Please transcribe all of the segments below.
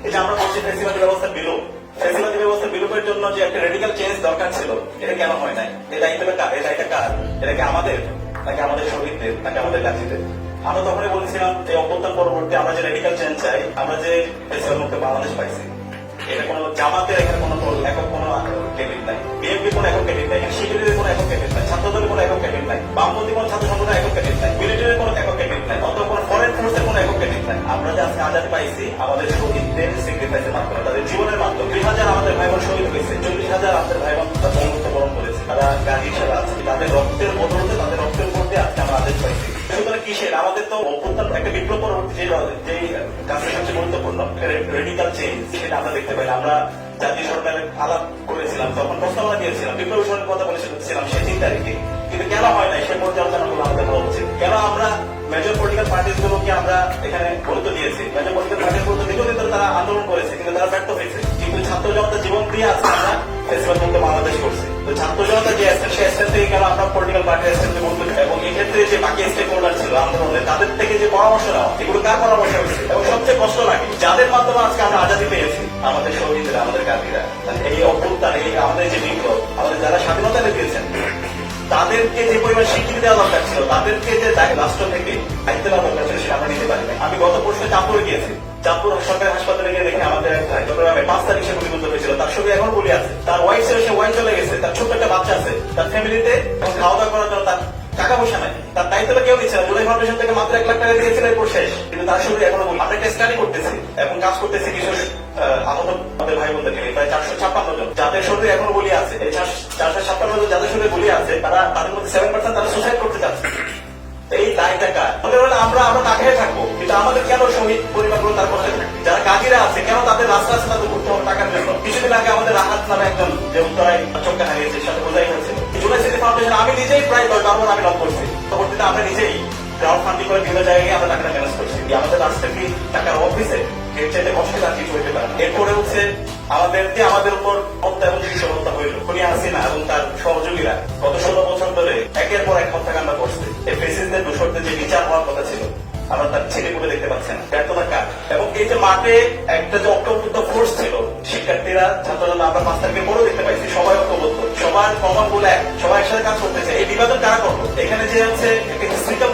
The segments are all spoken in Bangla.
এই যে আমরা বলছি ফেসিবাদী ব্যবস্থা বিলোপ ফেসিবাদী ব্যবস্থা বিলোপের জন্য যে একটা রেডিক্যাল চেঞ্জ দরকার ছিল এটা কেন হয় নাই এই দায়িত্বটা কার এই দায়িত্বটা কার এটা কি আমাদের নাকি আমাদের শহীদদের নাকি আমাদের গাজীদের আমরা তখনই বলছিলাম যে অভ্যুত্থান পরবর্তী আমরা যে রেডিক্যাল চেঞ্জ চাই আমরা যে ফেসিবাদ মুক্ত বাংলাদেশ পাইছি এটা কোনো জামাতের এখানে কোনো একক কোনো ক্যাবিনেট নাই বিএনপি কোনো একক ক্যাবিনেট নাই আমরা যে আজকে আজাদ পাইছি, আমাদের শহীদদের স্যাক্রিফাইসের মাধ্যমে, তাদের জীবনের মাধ্যমে। দুই হাজার আমাদের ভাই বোন শহীদ হয়েছে, চল্লিশ হাজার আমাদের ভাই বোন বঙ্গবন্ধু বরণ করেছে। তারা গাড়ি হিসেবে আছে তাদের রক্তের বদলতে, তাদের রক্তের দিয়ে আজকে আমরা আদেশ পাইছি। সুতরাং কিসের? আমাদের তো অভ্যুত্থান, একটা বিপ্লব যে যে কাজটা সবচেয়ে গুরুত্বপূর্ণ রেডিক্যাল চেঞ্জ সেটা আমরা দেখতে পাই আমরা জাতীয় সরকারের আলাপ করেছিলাম, তখন প্রস্তাবনা দিয়েছিলাম, বিপ্লবী সরকারের কথা বলেছিলাম সেই তিন তারিখে। কিন্তু কেন হয় নাই? সে পর্যালোচনা গুলো আমাদের হওয়া উচিত কেন আমরা মেজর পলিটিক্যাল পার্টিস গুলোকে আমরা এখানে গুরুত্ব দিয়েছি। মেজর পলিটিক্যাল পার্টির গুরুত্ব দিতেও কিন্তু তারা আন্দোলন করেছে, কিন্তু তারা ব্যর্থ হয়েছে। কিন্তু ছাত্র জনতা জীবন দিয়ে আজকে আমরা ফেসিবাদ মুক্ত বাংলাদেশ করছি। তো ছাত্র জনতা যে স্টেপ সেই স্টেপ থেকে কেন আমরা পলিটিক্যাল পার্টির স্টেপে গুরুত্ব এবং এক্ষেত্রে যে বাকি স্টেক হোল্ডার ছিল আন্দোলনে, তাদের থেকে যে পরামর্শ নেওয়া, এগুলো কার পরামর্শ হয়েছে? এবং সবচেয়ে কষ্ট লাগে, যাদের মাধ্যমে আজকে আমরা আজাদি পেয়েছি, আমাদের শহীদরা আমাদের গান্ধীরা। এই অভ্যুত্থান, এই আমাদের যে বিপ্লব, আমাদের যারা স্বাধীনতা দিয়েছেন তাদেরকে যে পরিমাণ স্বীকৃতি দেওয়া পাঁচ তারিখ সে গুলিবদ্ধ হয়েছিল। তার সঙ্গে এখনও বলি আছে, তার ওয়াইফ ছিল, সে ওয়াইফ চলে গেছে, তার ছোট্ট একটা বাচ্চা আছে, তার ফ্যামিলিতে এবং খাওয়া দাওয়া করার জন্য তার টাকা পয়সা নাই। তার দায়িত্বটা কেউ দিচ্ছে না, জুলাই ফাউন্ডেশন থেকে মাত্র এক লাখ টাকা দিয়েছিল, এরপর শেষ। কিন্তু তার সঙ্গে এখনও আমরা একটা স্টাডি করতেছি এখন কাজ করতেছি কিছু আহত আমাদের ভাই বোনদেরকে প্রায় চারশো ছাপ্পান্ন জন। যাদের শরীরে এখনও বলি আছে চারশো ছাপ্পান্ন জন যাদের শরীরে বলি আছে, তারা, তাদের মধ্যে সেভেন পার্সেন্ট তারা সুসাইড এই দায়টা কার মনে হলে আমরা আমরা না থাকব, কিন্তু আমাদের কেন শহীদ পরিবারগুলো তার পাশে যারা কাজীরা আছে, কেন তাদের রাস্তা তাদের ঘুরতে হবে টাকার জন্য? কিছুদিন আগে আমাদের রাহাত নামে একজন যে উত্তরায় চোখটা হারিয়েছে সাথে বোঝাই হয়েছে। জুলাই ফাউন্ডেশন, আমি নিজেই প্রায় দশ বারো আমি লক করছি। পরবর্তীতে আমরা নিজেই ক্রাউড ফান্ডিং করে বিভিন্ন জায়গায় আমরা টাকাটা ম্যানেজ করছি। আমাদের রাস্তা কি টাকার অফিসে এর চাইতে কষ্টের আর কিছু হইতে পারে এরপরে হচ্ছে আমাদের আমাদের উপর দেখতে না। ব্যর্থতা কার এবং এই যে মাঠে একটা যে ঐক্যবদ্ধ ফোর্স ছিল, শিক্ষার্থীরা ছাত্ররা আমরা পাঁচ তারিখে বড় দেখতে পাইছি, সবাই ঐক্যবদ্ধ, সবার কমন বলে সবাই একসাথে কাজ করতেছে। এই বিভাজন কারা করব এখানে যে হচ্ছে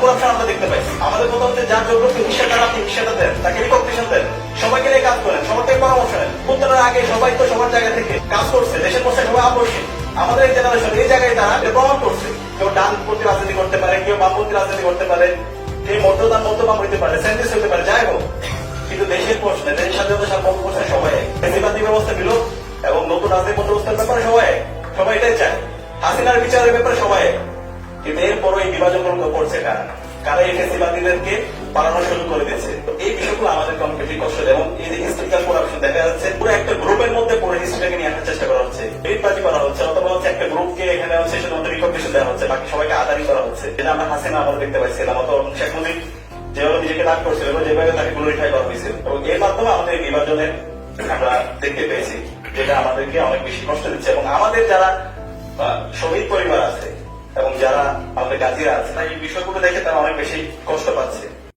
করাপশন আমরা দেখতে পাইছি। আমাদের কথা হচ্ছে যার যোগ্যকে হিসাব আপনি হিসাবটা দেন, তাকে রিকগনিশন দেন। সবাইকে নিয়ে কাজ করেন সবার থেকে পরামর্শ নেন। আগে সবাই তো সবার জায়গা থেকে কাজ করছে, দেশের পক্ষে সবাই আমাদের এই জেনারেশন এই জায়গায় তারা প্রমাণ করছে। কেউ রাজনীতি করতে পারে, কেউ বামপন্থী রাজনীতি করতে পারে। হইতে পারে হইতে পারে, যাই হোক। কিন্তু দেশের প্রশ্নে স্বাধীনতা প্রশ্নে সবাই ব্যবস্থা বিলোপ এবং নতুন রাজনৈতিক ব্যাপারে সবাই সবাই এটাই চায়। হাসিনার বিচারের ব্যাপারে সবাই কিন্তু এরপরও এই বিভাজন করছে কারা? কারা এই ফেসিবাদীদেরকে পালানো শুরু করে দিয়েছে? এই বিষয়গুলো আমাদেরকে অনেক বেশি কষ্ট এবং এই যে হিস্ট্রিক্যাল করাপশন দেখা যাচ্ছে। হচ্ছে রিকগনিশন দেওয়া হচ্ছে, বাকি সবাইকে আদারি করা হচ্ছে। যেটা আমরা হাসিনা দেখতে শেখ মুজিব যেভাবে নিজেকে করছিল এবং যেভাবে তাকে গ্লোরিফাই করা হয়েছিল। এবং এর মাধ্যমে আমাদের বিভাজনের আমরা দেখতে পেয়েছি, যেটা আমাদেরকে অনেক বেশি কষ্ট দিচ্ছে। এবং আমাদের যারা শহীদ পরিবার আছে, এবং যারা আমাদের গাজীরা আছে এই বিষয়গুলো দেখে তারা অনেক বেশি কষ্ট পাচ্ছে।